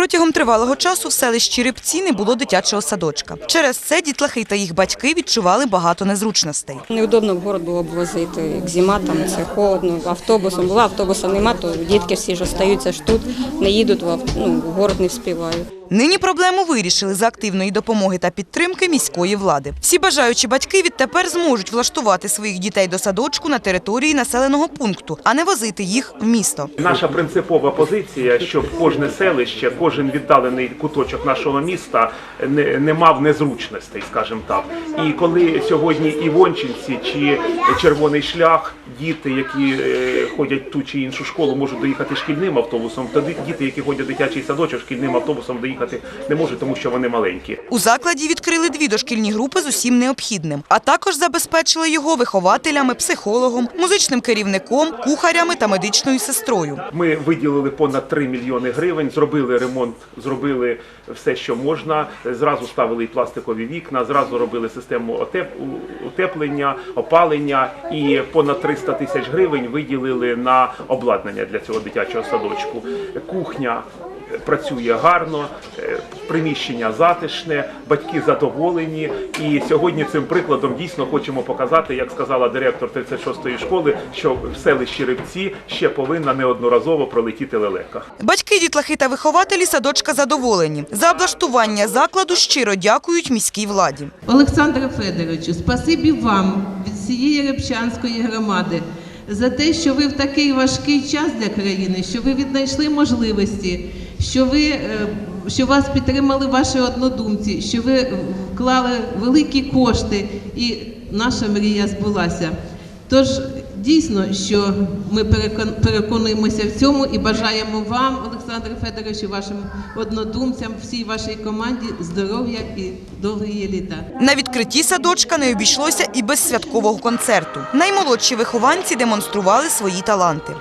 Протягом тривалого часу в селищі Рибці не було дитячого садочка. Через це дітлахи та їх батьки відчували багато незручностей. Неудобно в город було б возити, як зима, там це холодно, автобусом була, автобуса нема, то дітки всі ж остаються ж тут, не їдуть ну, в город не вспівають. Нині проблему вирішили за активної допомоги та підтримки міської влади. Всі бажаючі батьки відтепер зможуть влаштувати своїх дітей до садочку на території населеного пункту, а не возити їх в місто. Наша принципова позиція, щоб кожне селище, кожен віддалений куточок нашого міста не, не мав незручностей, скажімо так. І коли сьогодні Івончинці чи Червоний шлях, діти, які е, ходять ту чи іншу школу, можуть доїхати шкільним автобусом, то діти, які ходять дитячий садочок, шкільним автобусом доїхати не можуть, тому що вони маленькі. У закладі відкрили дві дошкільні групи з усім необхідним, а також забезпечили його вихователями, психологом, музичним керівником, кухарями та медичною сестрою. Ми виділили понад 3 мільйони гривень, зробили ремонт, зробили все, що можна. Зразу ставили і пластикові вікна, зразу робили систему утеплення, опалення і понад 300 тисяч гривень виділили на обладнання для цього дитячого садочку. Кухня. Працює гарно, е, приміщення затишне, батьки задоволені. І сьогодні цим прикладом дійсно хочемо показати, як сказала директор 36-ї школи, що в селищі Рибці ще повинна неодноразово пролетіти лелека. Батьки, дітлахи та вихователі садочка задоволені. За облаштування закладу щиро дякують міській владі. Олександре Федоровичу, спасибі вам від всієї Репчанської громади за те, що ви в такий важкий час для країни, що ви віднайшли можливості, що ви е, що вас підтримали ваші однодумці, що ви вклали великі кошти, і наша мрія збулася. Тож дійсно, що ми перекон- переконуємося в цьому і бажаємо вам, Олександре Федоровичу, вашим однодумцям, всій вашій команді здоров'я і довгої літа. На відкритті садочка не обійшлося і без святкового концерту. Наймолодші вихованці демонстрували свої таланти.